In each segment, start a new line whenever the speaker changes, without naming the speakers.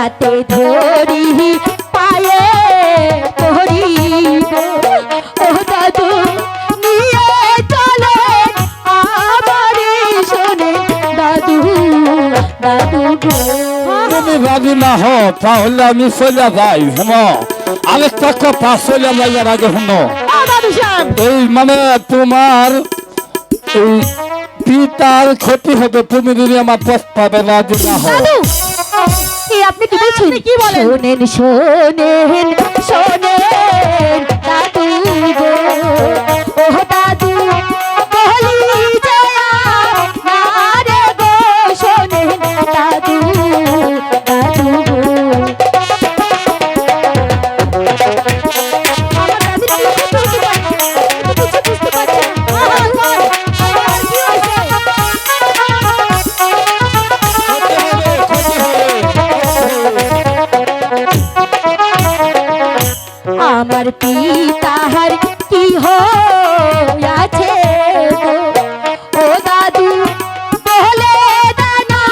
হাতে ধরি পায়ে পড়িব ও দাদু নিয়ে চলে আমার শোনে। দাদু দাদু
তুমি রাজি না হো তাহলে আমি চলে যাই শুনো। আরেকটা কথা চলে যাইয়ার আগে শুনো। এই মানে তোমার এই পিতার ক্ষতি হবে তুমি যদি আমার প্রস্তাবে রাজি না হো
দাদু এই আপনি কি বলছেন? কি বলেন? শোনেন শোনেন শোনেন আমার পিতাহার কি হয়েছে? ও দাদু বলে দানা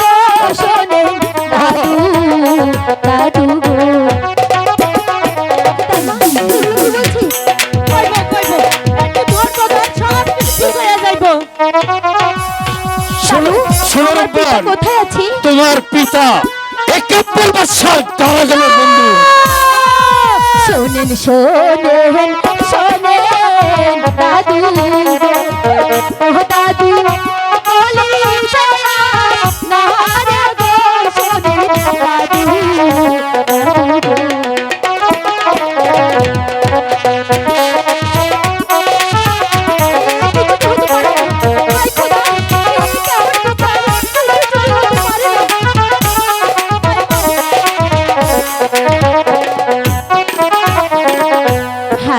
গো। শোনে দাদু দাদু কোথায় আছে?
তোমার পিতা একাত্তর বছর তারা গেল বন্ধু।
শোনেন শোনেন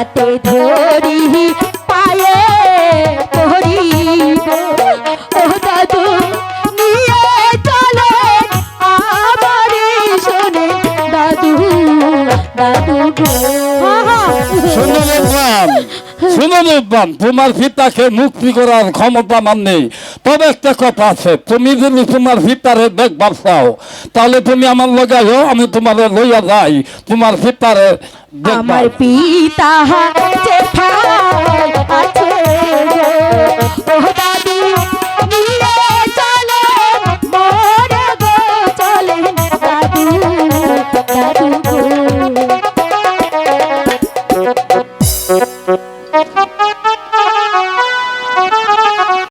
হাতে ধরি পায়ে পড়িব ও দাদু নিয়ে চলে আমার শোনে। দাদু দাদু
শোনো রূপবান, শুনুন রূপবান, তোমার পিতাকে মুক্তি করার ক্ষমতা মান নেই। তবে একটা কথা আছে তুমি যদি তোমার পিতারে দেখবার চাও তাহলে তুমি আমার লগে আইও, আমি তোমার লইয়া যাই তোমার পিতারে
আমার পিতা আছে